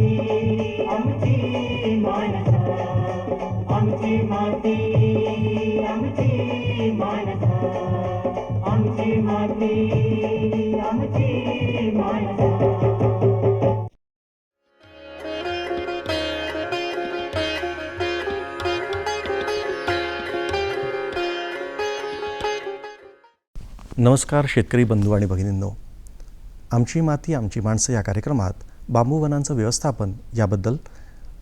आमची मानसा आमची माती आमची मानसा आमची माती आमची मानसा. नमस्कार शेतकरी बंधू आणि भगिनींनो. आमची माती आमची माणसं या कार्यक्रमात बांबू वनांचं व्यवस्थापन याबद्दल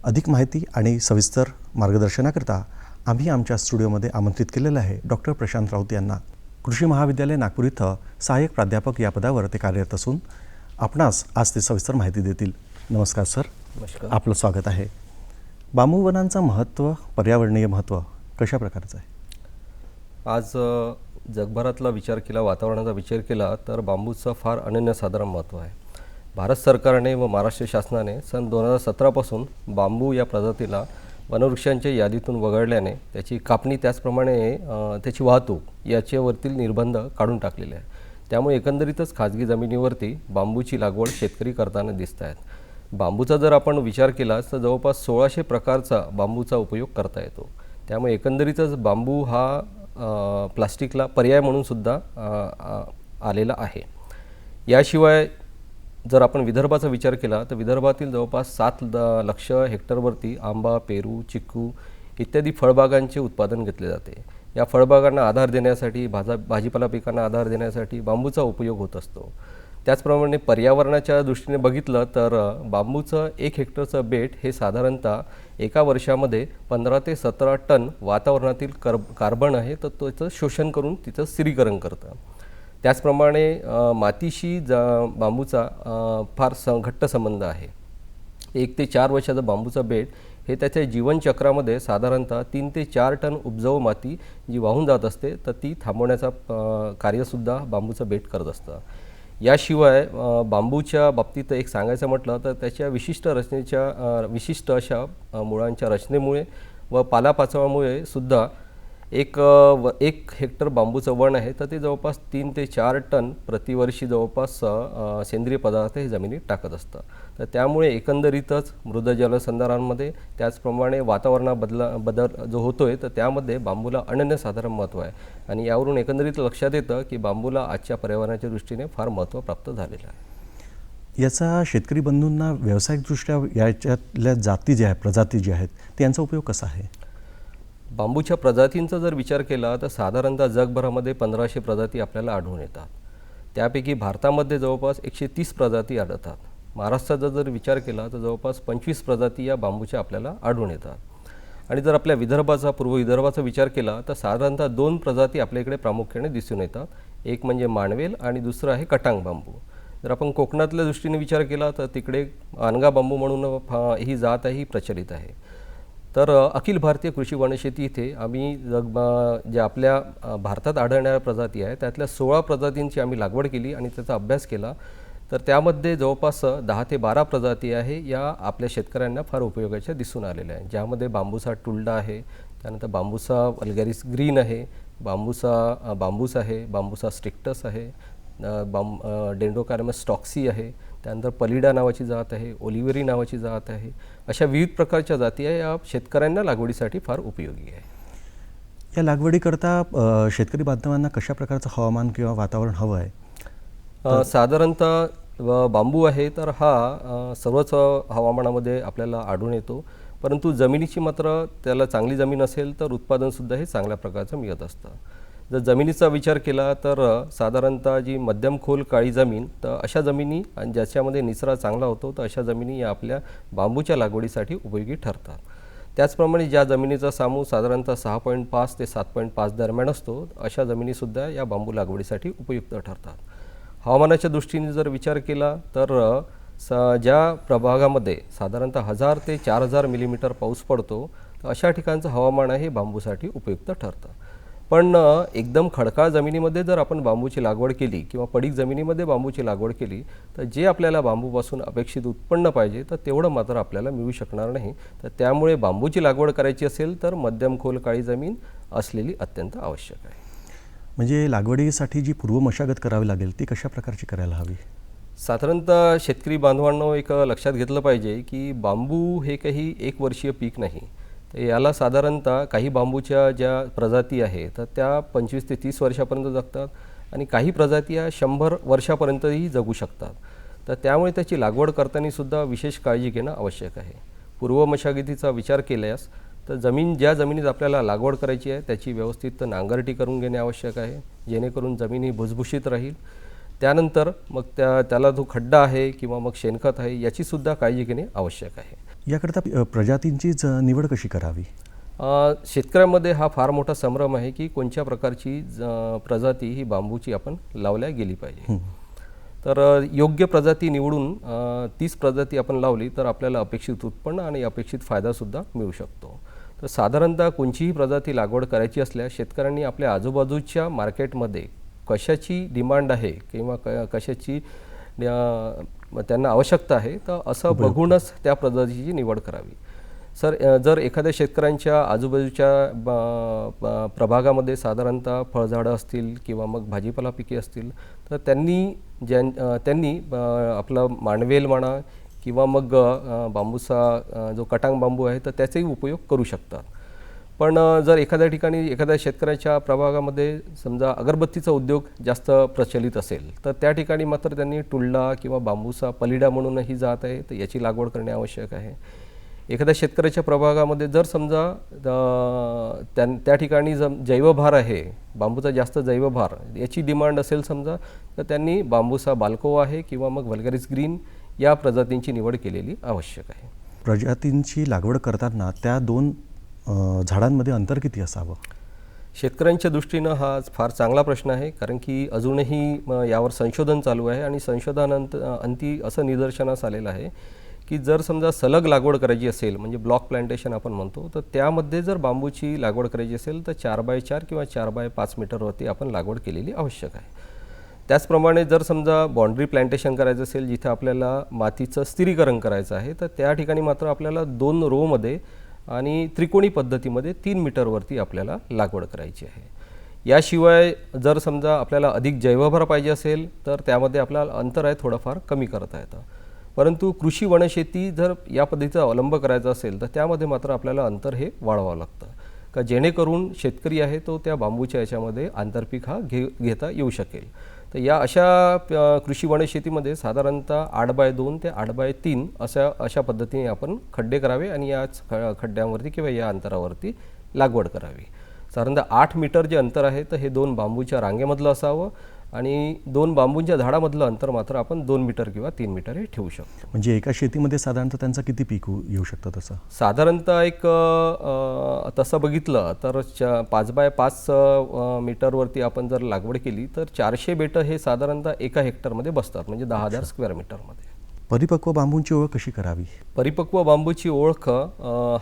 अधिक माहिती आणि सविस्तर मार्गदर्शनाकरता आम्ही आमच्या स्टुडिओमध्ये आमंत्रित केलेलं आहे. डॉक्टर प्रशांत राऊत यांना. कृषी महाविद्यालय नागपूर इथं सहाय्यक प्राध्यापक या पदावर ते कार्यरत असून आपणास आज ते सविस्तर माहिती देतील. नमस्कार सर. नमस्कार. आपलं स्वागत आहे. बांबू वनांचं महत्त्व पर्यावरणीय महत्त्व कशा प्रकारचं आहे? आज जगभरातला विचार केला वातावरणाचा विचार केला तर बांबूचं फार अनन्यसाधारण महत्त्व आहे. भारत सरकारने व महाराष्ट्र शासनाने सन दोन हजार सतरापासून बांबू या प्रजातीला वनवृक्षांच्या यादीतून वगळल्याने त्याची कापणी त्याचप्रमाणे त्याची वाहतूक याच्यावरतील निर्बंध काढून टाकलेले आहे त्यामुळे एकंदरीतच खाजगी जमिनीवरती बांबूची लागवड शेतकरी करताना दिसत आहेत. बांबूचा जर आपण विचार केला तर जवळपास सोळाशे प्रकारचा बांबूचा उपयोग करता येतो. त्यामुळे एकंदरीतच बांबू हा प्लास्टिकला पर्याय म्हणून सुद्धा आलेला आहे. याशिवाय जर आपण विदर्भाचा विचार केला तर विदर्भातील जवळपास सात द लक्ष हेक्टरवरती आंबा पेरू चिक्कू इत्यादी फळबागांचे उत्पादन घेतले जाते. या फळबागांना आधार देण्यासाठी भाजा भाजीपाला पिकांना आधार देण्यासाठी बांबूचा उपयोग होत असतो. त्याचप्रमाणे पर्यावरणाच्या दृष्टीने बघितलं तर बांबूचं एक हेक्टरचं बेट हे साधारणतः एका वर्षामध्ये पंधरा ते सतरा टन वातावरणातील कर कार्बन आहे तर त्याचं शोषण करून तिचं स्थिरीकरण करतं. त्याचप्रमाणे मातीशी जा बांबूचा फार स घट्ट संबंध आहे. एक ते चार वर्षाचा बांबूचा बेड हे त्याच्या जीवनचक्रामध्ये साधारणतः तीन ते चार टन उपजाऊ माती जी वाहून जात असते तर ती थांबवण्याचा कार्यसुद्धा बांबूचं बेट करत असतं. याशिवाय बांबूच्या बाबतीत एक सांगायचं म्हटलं तर त्याच्या विशिष्ट रचनेच्या विशिष्ट अशा मुळांच्या रचनेमुळे व पालापाचवामुळे सुद्धा एक व एक हेक्टर बांबूचं वण आहे. तर ते जवळपास तीन ते चार टन प्रतिवर्षी जवळपास सेंद्रिय पदार्थ हे जमिनीत टाकत असतं. तर त्यामुळे एकंदरीतच मृद जलसंधारांमध्ये त्याचप्रमाणे वातावरणा बदला बदल जो होतो आहे तर त्यामध्ये बांबूला अनन्यसाधारण महत्त्व आहे. आणि यावरून एकंदरीत लक्षात येतं की बांबूला आजच्या पर्यावरणाच्या दृष्टीने फार महत्त्व प्राप्त झालेलं आहे. याचा शेतकरी बंधूंना व्यावसायिकदृष्ट्या याच्यातल्या जाती ज्या आहेत प्रजाती ज्या आहेत त्यांचा उपयोग कसा आहे? बांबूच्या प्रजातींचा जर विचार केला तर साधारणतः जगभरामध्ये पंधराशे प्रजाती आपल्याला आढळून येतात. त्यापैकी भारतामध्ये जवळपास एकशे तीस प्रजाती आढळतात. महाराष्ट्राचा जर विचार केला तर जवळपास पंचवीस प्रजाती या बांबूच्या आपल्याला आढळून येतात. आणि जर आपल्या विदर्भाचा पूर्व विदर्भाचा विचार केला तर साधारणतः दोन प्रजाती आपल्या इकडे प्रामुख्याने दिसून येतात. एक म्हणजे मानवेल आणि दुसरं आहे कटांग बांबू. जर आपण कोकणातल्या दृष्टीने विचार केला तर तिकडे अनगा बांबू म्हणून ही जात आहे ही प्रचलित आहे. तर अखिल भारतीय कृषी वनशेती इथे आम्ही जग ज्या आपल्या भारतात आढळणाऱ्या प्रजाती आहेत त्यातल्या सोळा प्रजातींची आम्ही लागवड केली आणि त्याचा अभ्यास केला. तर त्यामध्ये जवळपास दहा ते बारा प्रजाती आहे या आपल्या शेतकऱ्यांना फार उपयोगाच्या दिसून आलेल्या आहेत. ज्यामध्ये बांबूसा टुल्डा आहे त्यानंतर बांबूसा वल्गॅरिस ग्रीन आहे बांबूसा बांबूस आहे बांबूसा स्ट्रिक्टस आहे बांब डेंडोकार्मस स्टॉक्सी आहे त्यानंतर पलिडा नावाची जात आहे ओलिव्हरी नावाची जात आहे अशा विविध प्रकारच्या जाती आहे या शेतकऱ्यांना लागवडीसाठी फार उपयोगी आहे. या लागवडीकरता शेतकरी बांधवांना कशा प्रकारचं हवामान किंवा वातावरण हवं आहे? साधारणतः बांबू आहे तर हा सर्वच हवामानामध्ये आपल्याला आढळून येतो. परंतु जमिनीची मात्र त्याला चांगली जमीन असेल तर उत्पादनसुद्धा हे चांगल्या प्रकारचं मिळत असतं. जर जमिनीचा विचार केला तर साधारणतः जी मध्यम खोल काळी जमीन तर अशा जमिनी आणि ज्याच्यामध्ये निचरा चांगला होतो तर अशा जमिनी या आपल्या बांबूच्या लागवडीसाठी उपयोगी ठरतात. त्याचप्रमाणे ज्या जमिनीचा सामू साधारणतः सहा पॉईंट पाच ते सात पॉईंट पाच दरम्यान असतो अशा जमिनीसुद्धा या बांबू लागवडीसाठी उपयुक्त ठरतात. हवामानाच्या दृष्टीने जर विचार केला तर स ज्या प्रभागामध्ये साधारणतः हजार ते चार हजार मिलीमीटर पाऊस पडतो तर अशा ठिकाणचं हवामान आहे हे बांबूसाठी उपयुक्त ठरतं. पण एकदम खडकाळ जमिनीमध्ये जर आपण बांबूची लागवड केली किंवा पडीक जमिनीमध्ये बांबूची लागवड केली तर जे आपल्याला बांबूपासून अपेक्षित उत्पन्न पाहिजे तर तेवढं मात्र आपल्याला मिळू शकणार नाही. तर त्यामुळे बांबूची लागवड करायची असेल तर मध्यम खोल काळी जमीन असलेली अत्यंत आवश्यक आहे. म्हणजे लागवडीसाठी जी पूर्व मशागत करावी लागेल ती कशा प्रकारची करायला हवी? साधारणतः शेतकरी बांधवांनो एक लक्षात घेतलं पाहिजे की बांबू हे काही एक वर्षीय पीक नाही. याला साधारणतः काही बांबूच्या ज्या प्रजाती आहे तर त्या पंचवीस ते तीस वर्षापर्यंत जगतात आणि काही प्रजाती या शंभर वर्षापर्यंतही जगू शकतात. तर त्यामुळे त्याची लागवड करताना सुद्धा विशेष काळजी घेणं आवश्यक आहे. पूर्व मशागतीचा विचार केल्यास तर जमीन ज्या जमिनीत आपल्याला लागवड करायची आहे त्याची व्यवस्थित नांगरटी करून घेणे आवश्यक आहे जेणेकरून जमीन ही भुसभुशीत राहील. त्यानंतर मग त्या त्याला जो खड्डा आहे किंवा मग शेणखत आहे याचीसुद्धा काळजी घेणे आवश्यक आहे. याकरता अ, प्रजातींची ज- निवड कशी करावी? शेतकऱ्यांमध्ये हा फार मोठा संभ्रम आहे की कोणत्या प्रकारची ज- प्रजाती ही बांबूची आपण लावल्या गेली पाहिजे. तर योग्य प्रजाती निवडून तीच प्रजाती आपण लावली तर आपल्याला अपेक्षित उत्पन्न आणि अपेक्षित फायदासुद्धा मिळू शकतो. तर साधारणतः कोणतीही प्रजाती लागवड करायची असल्यास शेतकऱ्यांनी आपल्या आजूबाजूच्या मार्केटमध्ये कशाची डिमांड आहे किंवा क कशाची अ, त्यांना आवश्यकता आहे तर असं बघूनच त्या प्रजातीची निवड करावी. सर जर एखाद्या शेतकऱ्यांच्या आजूबाजूच्या प्रभागामध्ये साधारणतः फळझाडं असतील किंवा मग भाजीपाला पिके असतील तर त्यांनी ज्यां त्यांनी आपलं मांडवेल म्हणा किंवा मग बांबूचा जो कटांग बांबू आहे तर त्याचाही उपयोग करू शकतात. पण जर एखाद्या ठिकाणी एखाद्या शेतकऱ्याच्या प्रभागामध्ये समजा अगरबत्तीचा उद्योग जास्त प्रचलित असेल तर त्या ठिकाणी मात्र त्यांनी टुल्ला किंवा बांबूचा पलिडा म्हणूनही जात आहे तर याची लागवड करणे आवश्यक आहे. एखाद्या शेतकऱ्याच्या प्रभागामध्ये जर समजा त्या त्या ठिकाणी जम जैवभार आहे बांबूचा जास्त जैवभार याची डिमांड असेल समजा तर त्यांनी बांबूचा बाल्को आहे किंवा मग वल्गरिस ग्रीन या प्रजातींची निवड केलेली आवश्यक आहे. प्रजातींची लागवड करताना त्या दोन झाडांमध्ये अंतर किती असावं? शेतकऱ्यांच्या दृष्टीनं हा फार चांगला प्रश्न आहे कारण की अजूनही यावर संशोधन चालू आहे आणि संशोधनांत अंती असं निदर्शनास आलेलं आहे की जर समजा सलग लागवड करायची असेल म्हणजे ब्लॉक प्लांटेशन आपण म्हणतो तर त्यामध्ये जर बांबूची लागवड करायची असेल तर चार बाय चार किंवा चार बाय पाच मीटरवरती आपण लागवड केलेली आवश्यक आहे. त्याचप्रमाणे जर समजा बाँड्री प्लांटेशन करायचं असेल जिथे आपल्याला मातीचं स्थिरीकरण करायचं आहे तर त्या ठिकाणी मात्र आपल्याला दोन रोमध्ये आणि त्रिकोणी पद्धतीमध्ये तीन मीटरवरती आपल्याला लागवड करायची आहे. याशिवाय जर समजा आपल्याला अधिक जैवभर पाहिजे असेल तर त्यामध्ये आपल्याला अंतर आहे थोडंफार कमी करता येतं. परंतु कृषी वनशेती जर या पद्धतीचा अवलंब करायचा असेल तर त्यामध्ये मात्र आपल्याला अंतर हे वाढवावं लागतं. का जेणेकरून शेतकरी आहे तो त्या बांबूच्या याच्यामध्ये आंतरपीक हा घे घेता येऊ शकेल. तर या अशा कृषी कृषी वनशेतीमध्ये साधारणतः आठ बाय दोन ते आठ बाय तीन अशा अशा पद्धतीने आपण खड्डे करावे आणि याच ख खड्ड्यांवरती किंवा या अंतरावरती लागवड करावी. साधारणतः आठ मीटर जे अंतर आहे तर हे दोन बांबूच्या रांगेमधलं असावं आणि दोन बांबूंच्या झाडामधलं अंतर मात्र आपण दोन मीटर किंवा तीन मीटर हे ठेवू शकतो. म्हणजे एका शेतीमध्ये साधारणतः त्यांचं किती पीक येऊ शकतं तसं? साधारणतः एक तसं बघितलं तर च पाच बाय पाच मीटरवरती आपण जर लागवड केली तर चारशे बेटं हे साधारणतः एका हेक्टरमध्ये बसतात म्हणजे दहा हजार स्क्वेअर मीटरमध्ये. परिपक्व बांबूंची ओळख कशी करावी? परिपक्व बांबूची ओळख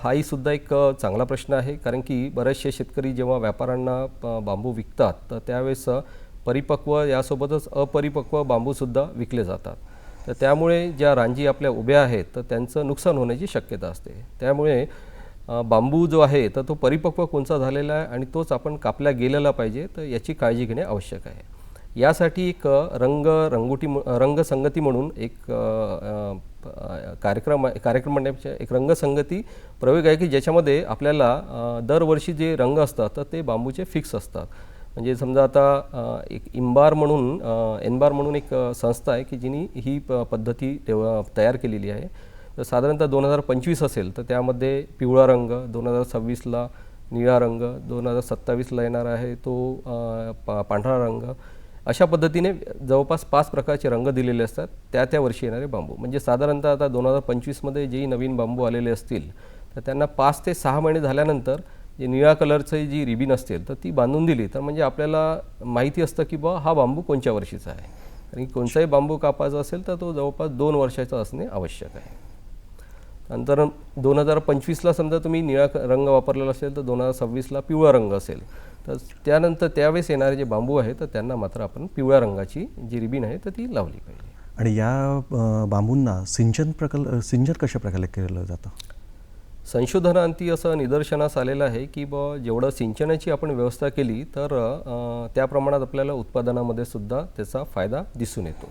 हाही सुद्धा एक चांगला प्रश्न आहे कारण की बरेचसे शेतकरी जेव्हा व्यापाऱ्यांना बांबू विकतात तर त्यावेळेस परिपक्व यासोबतच अपरिपक्व बांबूसुद्धा विकले जातात. तर त्यामुळे ज्या रांजी आपल्या उभ्या आहेत तर त्यांचं नुकसान होण्याची शक्यता असते. त्यामुळे बांबू जो आहे तर तो परिपक्व कोणचा झालेला आहे आणि तोच आपण कापला गेलेला पाहिजे तर याची काळजी घेणे आवश्यक आहे. यासाठी एक रंग रंगोटी रंगसंगती म्हणून एक कार्यक्रम कार्यक्रम म्हणण्यापेक्षा एक रंगसंगती प्रयोग आहे की ज्याच्यामध्ये आपल्याला दरवर्षी जे रंग असतात तर ते बांबूचे फिक्स असतात. म्हणजे समजा आता एक इम्बार म्हणून एनबार म्हणून एक संस्था आहे की जिनी ही प पद्धती डेव- तयार केलेली आहे. तर साधारणतः दोन हजार पंचवीस असेल तर त्यामध्ये पिवळा रंग दोन हजार सव्वीसला निळा रंग दोन हजार सत्तावीसला येणार आहे तो पा पांढरा रंग. अशा पद्धतीने जवळपास पाच प्रकारचे रंग दिलेले असतात. त्या त्या वर्षी येणारे बांबू. म्हणजे साधारणतः आता दोन हजार पंचवीसमध्ये जेही नवीन बांबू आलेले असतील तर त्यांना पाच ते सहा महिने झाल्यानंतर जे निळ्या कलरची जी रिबीन असतील तर ती बांधून दिली. तर म्हणजे आपल्याला माहिती असतं की बा हा बांबू कोणत्या वर्षीचा आहे? आणि कोणताही बांबू कापायचा असेल तर तो जवळपास दोन वर्षाचा असणे आवश्यक आहे. नंतर दोन हजार पंचवीसला समजा तुम्ही निळा क- रंग वापरलेला असेल तर दोन हजार सव्वीसला पिवळा रंग असेल. तर त्यानंतर त्यावेळेस येणारे जे बांबू आहेत तर त्यांना मात्र आपण पिवळ्या रंगाची जी रिबीन आहे तर ती लावली पाहिजे. आणि या बांबूंना सिंचन प्रकल्प सिंचन कशा प्रकारे केलं जातं? संशोधनांती असं निदर्शनास आलेलं आहे की ब जेवढं सिंचनाची आपण व्यवस्था केली तर त्या प्रमाणात आपल्याला उत्पादनामध्ये सुद्धा त्याचा फायदा दिसून येतो.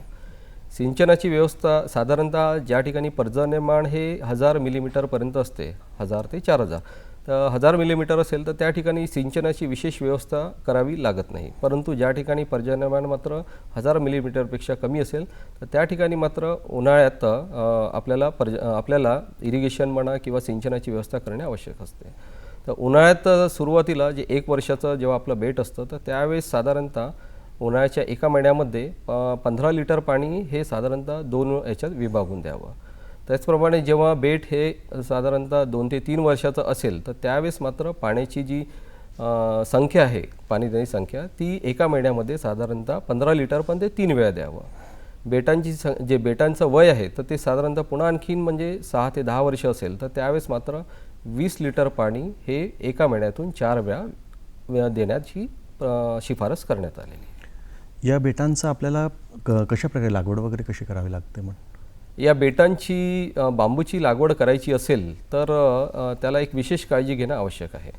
सिंचनाची व्यवस्था साधारणतः ज्या ठिकाणी पर्जन्यमान हे हजार मिलीमीटरपर्यंत असते हजार ते चार हजार. तर हजार मिलीमीटर असेल तर त्या ठिकाणी सिंचनाची विशेष व्यवस्था करावी लागत नाही. परंतु ज्या ठिकाणी पर्जन्यमान मात्र हजार मिलीमीटरपेक्षा कमी असेल तर त्या ठिकाणी मात्र उन्हाळ्यात आपल्याला पर्ज आपल्याला इरिगेशन म्हणा किंवा सिंचनाची व्यवस्था करणे आवश्यक असते. तर उन्हाळ्यात सुरुवातीला जे एक वर्षाचं जेव्हा आपलं बेट असतं तर त्यावेळेस साधारणतः उन्हाळ्याच्या एका महिन्यामध्ये पंधरा लिटर पाणी हे साधारणतः दोन याच्यात विभागून द्यावं. त्याचप्रमाणे जेव्हा बेट हे साधारणतः दोन ते तीन वर्षाचं असेल तर त्यावेळेस मात्र पाण्याची जी संख्या आहे पाणी देण्याची संख्या ती एका महिन्यामध्ये साधारणतः पंधरा लिटर पण ते तीन वेळा द्यावं. बेटांची सं जे बेटांचं वय आहे तर ते साधारणतः पुन्हा आणखीन म्हणजे सहा ते दहा वर्ष असेल तर त्यावेळेस मात्र वीस लिटर पाणी हे एका महिन्यातून चार वेळा देण्याची शिफारस करण्यात आलेली या बेटांचं आपल्याला क कशा प्रकारे लागवड वगैरे कशी करावी लागते मग? या बेटांची बांबूची लागवड करायची असेल तर त्याला एक विशेष काळजी घेणं आवश्यक आहे.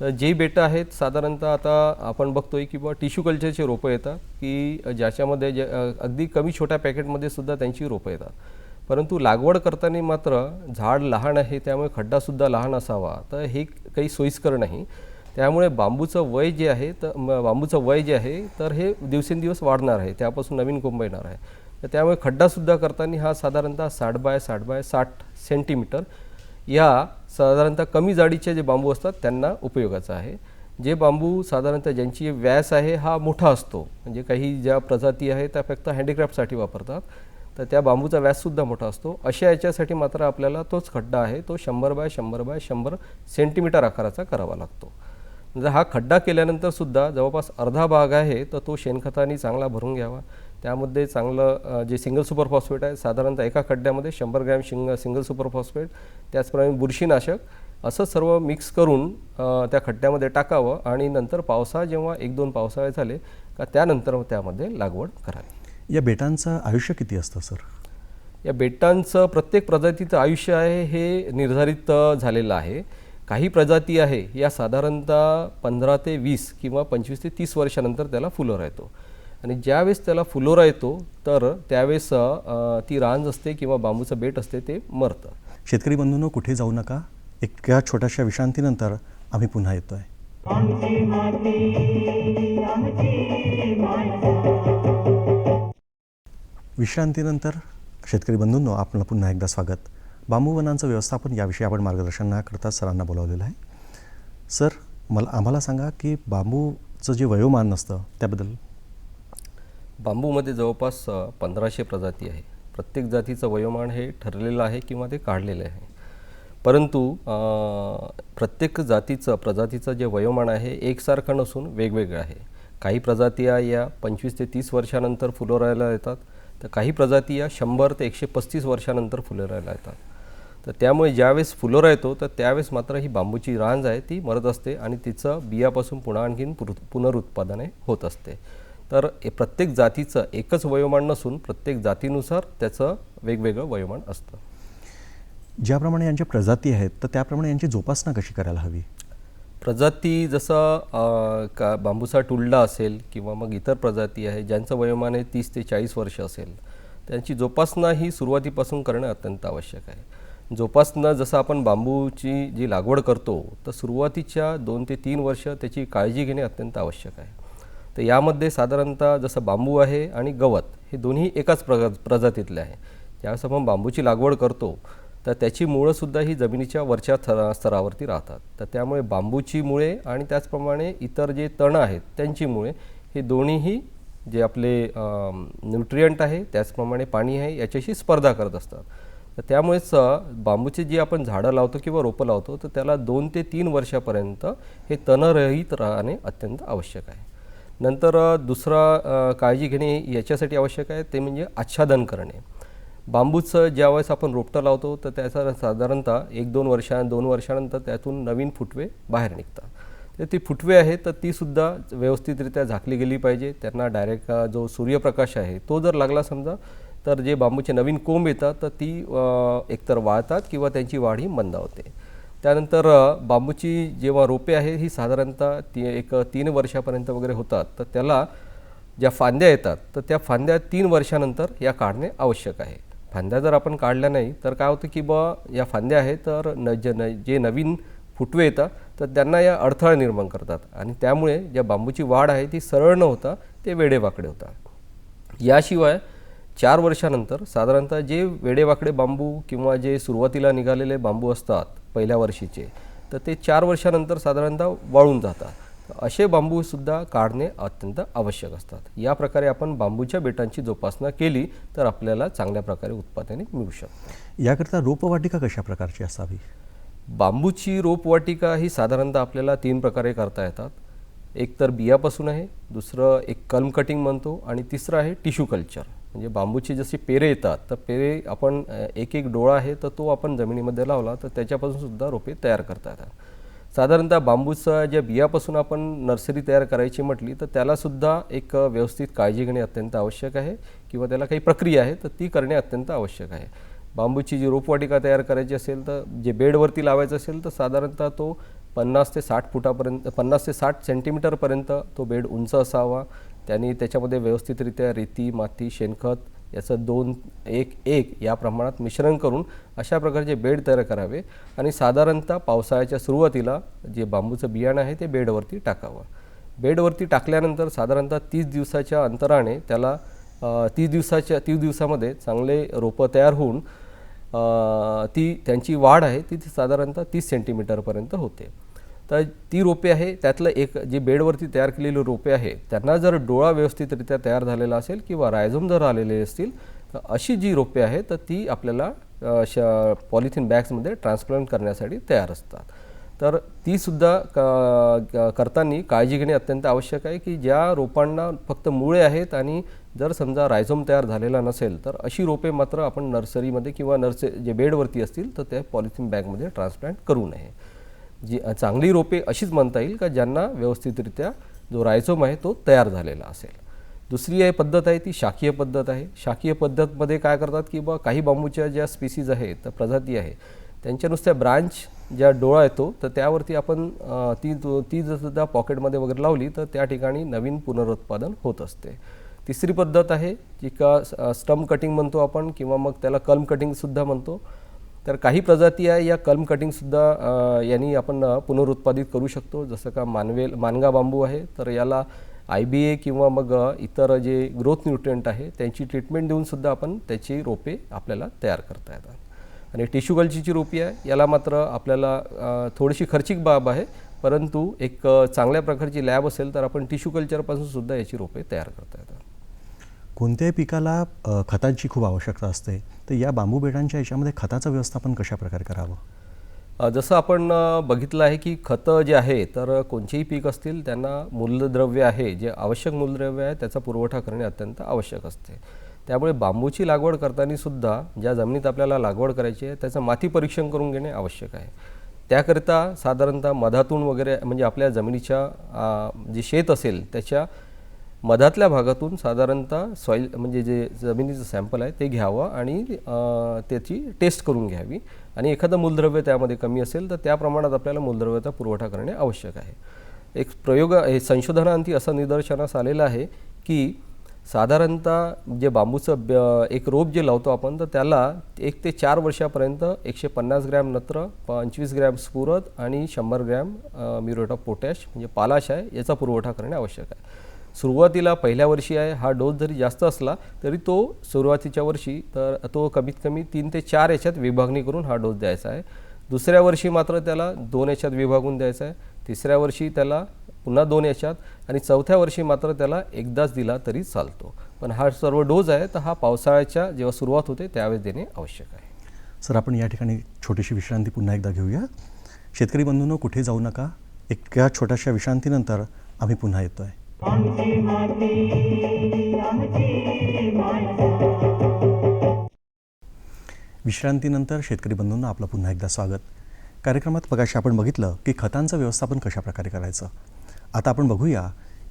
तर जे बेटं आहेत साधारणतः आता आपण बघतोय की बा टिश्यू कल्चरचे रोपं येतात की ज्याच्यामध्ये जे अगदी कमी छोट्या पॅकेटमध्ये सुद्धा त्यांची रोपं येतात. परंतु लागवड करताना मात्र झाड लहान आहे त्यामुळे खड्डासुद्धा लहान असावा तर हे काही सोयीस्कर नाही. त्यामुळे बांबूचं वय जे आहे तर बांबूचं वय जे आहे तर हे दिवसेंदिवस वाढणार आहे त्यापासून नवीन कोंब येणार आहे. तर त्यामुळे खड्डासुद्धा करताना हा साधारणतः साठ बाय साठ बाय साठ सेंटीमीटर या साधारणतः कमी जाडीचे जे बांबू असतात त्यांना उपयोगाचा आहे. जे बांबू साधारणतः ज्यांची व्यास आहे हा मोठा असतो. म्हणजे काही ज्या प्रजाती आहेत त्या फक्त हँडीक्राफ्टसाठी वापरतात. तर त्या बांबूचा व्याससुद्धा मोठा असतो. अशा याच्यासाठी मात्र आपल्याला तोच खड्डा आहे तो शंभर बाय शंभर बाय शंभर सेंटीमीटर आकाराचा करावा लागतो. जर हा खड्डा केल्यानंतर सुद्धा जवळपास अर्धा भाग आहे तर तो शेणखताने चांगला भरून घ्यावा. त्यामध्ये चांगलं जे सिंगल सुपर फॉस्फेट आहे साधारणतः एका खड्ड्यामध्ये शंभर ग्रॅम शिंग सिंगल सुपर फॉस्फेट त्याचप्रमाणे बुरशीनाशक असं सर्व मिक्स करून त्या खड्ड्यामध्ये टाकावं आणि नंतर पावसाळा जेव्हा एक दोन पावसाळे झाले का त्यानंतर त्यामध्ये लागवड करावी. या बेटांचं आयुष्य किती असतं सर? या बेटांचं प्रत्येक प्रजातीचं आयुष्य आहे हे निर्धारित झालेलं आहे. काही प्रजाती आहे या साधारणतः पंधरा ते वीस किंवा पंचवीस ते तीस वर्षानंतर त्याला फुलोरा येतो आणि ज्यावेळेस त्याला फुलोरा येतो तर त्यावेळेस ती रांज असते किंवा बांबूचं बेट असते ते मरतं. शेतकरी बंधूंनो कुठे जाऊ नका. एका छोट्याशा विश्रांतीनंतर आम्ही पुन्हा येतो आहे आमची माती आमची माणसं. विश्रांतीनंतर शेतकरी बंधूंनो आपलं पुन्हा एकदा स्वागत. बांबू वनांचं व्यवस्थापन याविषयी आपण मार्गदर्शनाकरता सरांना बोलावलेलं आहे. सर मला आम्हाला सांगा की बांबूचं जे वयोमान नसतं त्याबद्दल बांबूमध्ये जवळपास पंधराशे प्रजाती आहे. प्रत्येक जातीचं वयोमान हे ठरलेलं आहे किंवा ते काढलेलं आहे. परंतु प्रत्येक जातीचं प्रजातीचं जे वयोमान आहे एकसारखं नसून वेगवेगळं आहे. काही प्रजाती या पंचवीस ते तीस वर्षानंतर फुलोरायला येतात. तर काही प्रजाती या शंभर ते एकशे पस्तीस वर्षानंतर फुलोरायला येतात. तर त्यामुळे ज्यावेळेस फुलोरा येतो तर त्यावेळेस मात्र ही बांबूची रांज आहे ती मरत असते आणि तिचं बियापासून पुन्हा आणखीन पुर पुनरुत्पादने होत असते. तर प्रत्येक जातीचं एकच वयोमान नसून प्रत्येक जातीनुसार त्याचं वेगवेगळं वयोमान असतं. ज्याप्रमाणे यांच्या प्रजाती आहेत तर त्याप्रमाणे यांची जोपासना कशी करायला हवी? प्रजाती जसं का बांबूचा टुलडा असेल किंवा मग इतर प्रजाती आहे ज्यांचं वयोमान आहे तीस ते चाळीस वर्ष असेल त्यांची जोपासना ही सुरुवातीपासून करणं अत्यंत आवश्यक आहे. जोपासना जसं आपण बांबूची जी लागवड करतो तर सुरुवातीच्या दोन ते तीन वर्ष त्याची काळजी घेणे अत्यंत आवश्यक आहे. तर यामध्ये साधारणतः जसं बांबू आहे आणि गवत हे दोन्ही एकाच प्रग प्रजातीतले आहे. ज्यावेळेस आपण बांबूची लागवड करतो तर त्याची मुळंसुद्धा ही जमिनीच्या वरच्या थरा स्तरावरती राहतात. तर त्यामुळे बांबूची मुळे आणि त्याचप्रमाणे इतर जे तणं आहेत त्यांची मुळे हे दोन्हीही जे आपले न्यूट्रियंट आहे त्याचप्रमाणे पाणी आहे याच्याशी स्पर्धा करत असतात. तर त्यामुळेच बांबूचे जे जी आपण झाडं लावतो किंवा रोपं लावतो तर त्याला दोन ते तीन वर्षापर्यंत हे तणरहित राहणे अत्यंत आवश्यक आहे. नंतर दुसरा काळजी घेणे याच्यासाठी आवश्यक आहे ते म्हणजे आच्छादन करणे. बांबूचं ज्यावेळेस आपण रोपटं लावतो तर त्याचा साधारणतः एक दोन वर्षा दोन वर्षानंतर त्यातून नवीन फुटवे बाहेर निघतात. तर ती फुटवे आहेत तर तीसुद्धा व्यवस्थितरित्या झाकली गेली पाहिजे. त्यांना डायरेक्ट जो सूर्यप्रकाश आहे तो जर लागला समजा तर जे बांबूचे नवीन कोंब येतात तर ती एकतर वाळतात किंवा त्यांची वाढ ही मंदावते त्यानंतर बांबूची जेव्हा रोपे आहे ही साधारणतः ती एक तीन वर्षापर्यंत वगैरे होतात. तर त्याला ज्या फांद्या येतात तर त्या फांद्या तीन वर्षानंतर या काढणे आवश्यक आहे. फांद्या जर आपण काढल्या नाही तर काय होतं की बा या फांद्या आहेत तर न जे न जे नवीन फुटवे येतात तर त्यांना या अडथळा निर्माण करतात. आणि त्यामुळे ज्या बांबूची वाढ आहे ती सरळ न होता ते वेडेवाकडे होतात. याशिवाय चार वर्षानंतर साधारणतः जे वेडेवाकडे बांबू किंवा जे सुरुवातीला निघालेले बांबू असतात पहिल्या वर्षीचे तर ते चार वर्षानंतर साधारणतः वाळून जातात. असे बांबूसुद्धा काढणे अत्यंत आवश्यक असतात. या प्रकारे आपण बांबूच्या बेटांची जोपासना केली तर आपल्याला चांगल्या प्रकारे उत्पादने मिळू शकतात. याकरिता रोपवाटिका कशा प्रकारची असावी? बांबूची रोपवाटिका ही साधारणतः आपल्याला तीन प्रकारे करता येतात. एक तर बियापासून आहे दुसरं एक कल्म कटिंग म्हणतो आणि तिसरं आहे टिश्यू कल्चर. म्हणजे बांबूची जशी पेरे येतात तर पेरे आपण एक एक डोळा आहे तर तो आपण जमिनीमध्ये लावला तर त्याच्यापासून सुद्धा रोपे तयार करता येतात. साधारणतः बांबूचा ज्या बियापासून आपण नर्सरी तयार करायची म्हटली तर त्यालासुद्धा एक व्यवस्थित काळजी घेणे अत्यंत आवश्यक आहे किंवा त्याला काही प्रक्रिया आहे तर ती करणे अत्यंत आवश्यक आहे. बांबूची जी रोपवाटिका तयार करायची असेल तर जे बेडवरती लावायचं असेल तर साधारणतः तो पन्नास ते साठ फुटापर्यंत पन्नास ते साठ सेंटीमीटरपर्यंत तो बेड उंच असावा. त्यांनी त्याच्यामध्ये व्यवस्थितरित्या रेती माती शेणखत याचं दोन एक एक या प्रमाणात मिश्रण करून अशा प्रकारचे बेड तयार करावे आणि साधारणतः पावसाळ्याच्या सुरुवातीला जे बांबूचं बियाणं आहे ते बेडवरती टाकावं. बेडवरती टाकल्यानंतर साधारणतः तीस दिवसाच्या अंतराने त्याला तीस दिवसाच्या तीस दिवसामध्ये चांगले रोपं तयार होऊन ती त्यांची वाढ आहे ती साधारणतः तीस सेंटीमीटरपर्यंत होते. तर ती रोपे आहे त्यातलं एक जी बेडवरती तयार केलेली रोपे आहे त्यांना जर डोळा व्यवस्थितरित्या तयार झालेला असेल किंवा रायझोम जर आलेले असतील तर अशी जी रोपे आहे तर ती आपल्याला श पॉलिथिन बॅग्समध्ये ट्रान्सप्लांट करण्यासाठी तयार असतात. तर तीसुद्धा क क- करताना काळजी घेणे अत्यंत आवश्यक आहे की ज्या रोपांना फक्त मुळे आहेत आणि जर समजा रायझोम तयार झालेला नसेल तर अशी रोपे मात्र आपण नर्सरीमध्ये किंवा नर्सरी जे बेडवरती असतील तर त्या पॉलिथिन बॅगमध्ये ट्रान्सप्लांट करू नये. जी चांगली रोपे अशीच म्हणता येईल का ज्यांना व्यवस्थितरित्या जो रायझोम आहे तो तयार झालेला असेल? दुसरी आहे पद्धत आहे ती शाकीय पद्धत आहे. शाकीय पद्धतमध्ये काय करतात की बा काही बांबूच्या ज्या स्पीसीज आहेत प्रजाती आहे त्यांच्या नुसत्या ब्रांच ज्या डोळा येतो तर त्यावरती आपण ती ती जर सुद्धा पॉकेटमध्ये वगैरे लावली तर त्या ठिकाणी नवीन पुनरुत्पादन होत असते. तिसरी पद्धत आहे जी का स्टम कटिंग म्हणतो आपण किंवा मग त्याला कलम कटिंगसुद्धा म्हणतो. तर काही प्रजाती आहे या कलम कटिंगसुद्धा यांनी आपण पुनरुत्पादित करू शकतो. जसं का मानवेल मानगा बांबू आहे तर याला आय बी ए किंवा मग इतर जे ग्रोथ न्यूट्रियंट आहे त्यांची ट्रीटमेंट देऊनसुद्धा आपण त्याची रोपे आपल्याला तयार करता येतात. आणि टिश्यू कल्चरची रोपी आहे याला मात्र आपल्याला थोडीशी खर्चिक बाब आहे परंतु एक चांगल्या प्रकारची लॅब असेल तर आपण टिश्यू कल्चरपासून सुद्धा याची रोपे तयार करता येतात. कोणत्याही पिकाला खतांची खूप आवश्यकता असते. तर या बांबू बेटांच्या याच्यामध्ये खताचं व्यवस्थापन कशाप्रकारे करावं? जसं आपण बघितलं आहे की खतं जे आहे तर कोणतेही पीक असतील त्यांना मूलद्रव्य आहे. जे आवश्यक मूलद्रव्य आहे त्याचा पुरवठा करणे अत्यंत आवश्यक असते. त्यामुळे बांबूची लागवड करताना सुद्धा ज्या जमिनीत आपल्याला लागवड करायची आहे त्याचं माती परीक्षण करून घेणे आवश्यक आहे. त्याकरिता साधारणतः मधातून वगैरे म्हणजे आपल्या जमिनीच्या जे शेत असेल त्याच्या मधातल्या भागातून साधारणतः सॉईल म्हणजे जे जमिनीचं सॅम्पल आहे ते घ्यावं आणि त्याची टेस्ट करून घ्यावी. आणि एखादं मूलद्रव्य त्यामध्ये कमी असेल तर त्या प्रमाणात आपल्याला मूलद्रव्याचा पुरवठा करणे आवश्यक आहे. एक प्रयोग हे संशोधनांती असं निदर्शनास आलेलं आहे की साधारणतः जे बांबूचं ब एक रोप जे लावतो आपण तर त्याला एक ते चार वर्षापर्यंत एकशे पन्नास ग्रॅम नत्र पंचवीस ग्रॅम स्फुरद आणि शंभर ग्रॅम म्युरेट ऑफ पोटॅश म्हणजे पालाश आहे याचा पुरवठा करणे आवश्यक आहे. सुरुवातीला पहिल्या वर्षी आहे हा डोस जरी जास्त असला तरी तो सुरुवातीच्या वर्षी तर तो कमीत कमी तीन ते चार याच्यात विभागणी करून हा डोस द्यायचा आहे. दुसऱ्या वर्षी मात्र त्याला दोन याच्यात विभागून द्यायचा आहे. तिसऱ्या वर्षी त्याला पुन्हा दोन याच्यात आणि चौथ्या वर्षी मात्र त्याला एकदाच दिला तरी चालतो. पण हा सर्व डोस आहे तर हा पावसाळ्याच्या जेव्हा सुरुवात होते त्यावेळेस देणे आवश्यक आहे. सर आपण या ठिकाणी छोटीशी विश्रांती पुन्हा एकदा घेऊया. शेतकरी बंधूंनो कुठे जाऊ नका. एका छोट्याशा विश्रांतीनंतर आम्ही पुन्हा येतो आहे विश्रांतीनंतर शेतकरी बंधूंना आपलं पुन्हा एकदा स्वागत. कार्यक्रमात मगाशी आपण बघितलं की खतांचं व्यवस्थापन कशा प्रकारे करायचं. आता आपण बघूया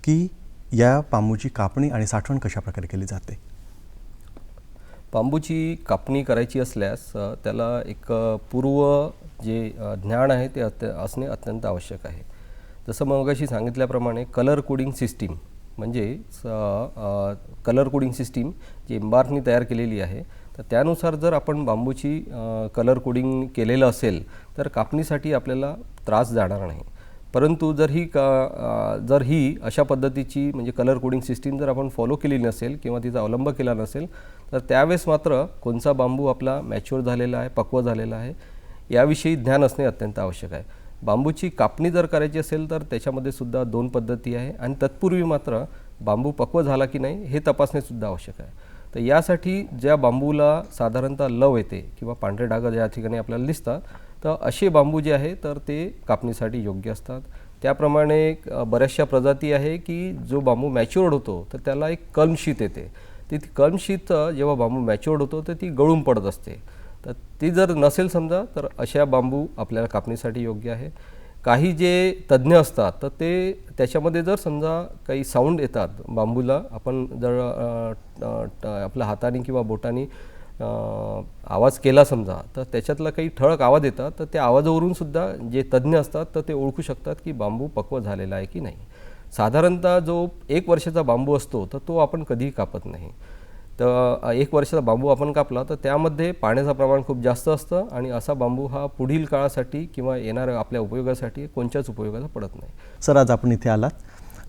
की या बांबूची कापणी आणि साठवण कशा प्रकारे केली जाते. बांबूची कापणी करायची असल्यास त्याला एक पूर्व जे ज्ञान आहे ते अत्य असणे अत्यंत आवश्यक आहे. जसं मगाशी सांगितल्याप्रमाणे कलर कोडिंग सिस्टीम म्हणजे कलर कोडिंग सिस्टीम जी एम्बार्कनी तयार केलेली आहे तर त्यानुसार जर आपण बांबूची कलर कोडिंग केलेलं असेल तर कापणीसाठी आपल्याला त्रास जाणार नाही. परंतु जर ही का जर ही अशा पद्धतीची म्हणजे कलर कोडिंग सिस्टीम जर आपण फॉलो केली नसेल किंवा तिचा अवलंब केला नसेल तर त्यावेळेस मात्र कोणचा बांबू आपला मॅच्युअर झालेला आहे पक्व झालेला आहे याविषयी ज्ञान असणे अत्यंत आवश्यक आहे. बांबूची कापणी जर करायची असेल तर त्याच्यामध्ये सुद्धा दोन पद्धती आहे आणि तत्पूर्वी मात्र बांबू पक्व झाला की नाही हे तपासणेसुद्धा आवश्यक आहे. तर यासाठी ज्या बांबूला साधारणतः लव येते किंवा पांढरे डाग ज्या ठिकाणी आपल्याला दिसतात तर असे बांबू जे आहे तर ते कापणीसाठी योग्य असतात. त्याप्रमाणे बऱ्याचशा प्रजाती आहे की जो बांबू मॅच्युअर्ड होतो तर त्याला एक कलमशीत येते. ती कलमशीत जेव्हा बांबू मॅच्युअर्ड होतो तर ती गळून पडत असते. तर ती जर नसेल समजा तर अशा बांबू आपल्याला कापणीसाठी योग्य आहे. काही जे तज्ज्ञ असतात तर ते त्याच्यामध्ये जर समजा काही साऊंड येतात बांबूला आपण जर आपल्या हाताने किंवा बोटाने आवाज केला समजा तर त्याच्यातला काही ठळक आवाज येतात तर त्या आवाजावरून सुद्धा जे तज्ज्ञ असतात तर ते ओळखू शकतात की बांबू पक्व झालेला आहे की नाही. साधारणतः जो एक वर्षाचा बांबू असतो तर तो आपण कधीही कापत नाही. तर एक वर्षाचा बांबू आपण कापला तर त्यामध्ये पाण्याचं प्रमाण खूप जास्त असतं आणि असा बांबू हा पुढील काळासाठी किंवा येणाऱ्या आपल्या उपयोगासाठी कोणत्याच उपयोगाचा पडत नाही. सर आज आपण इथे आलात.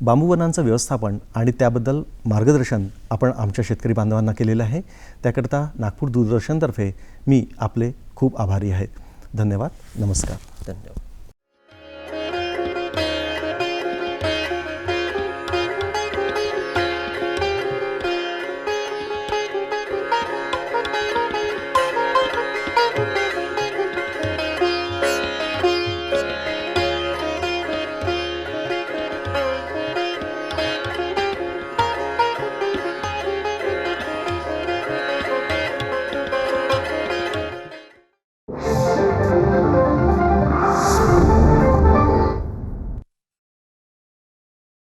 बांबूवनांचं व्यवस्थापन आणि त्याबद्दल मार्गदर्शन आपण आमच्या शेतकरी बांधवांना केलेलं आहे. त्याकरता नागपूर दूरदर्शनतर्फे मी आपले खूप आभारी आहे. धन्यवाद. नमस्कार. धन्यवाद.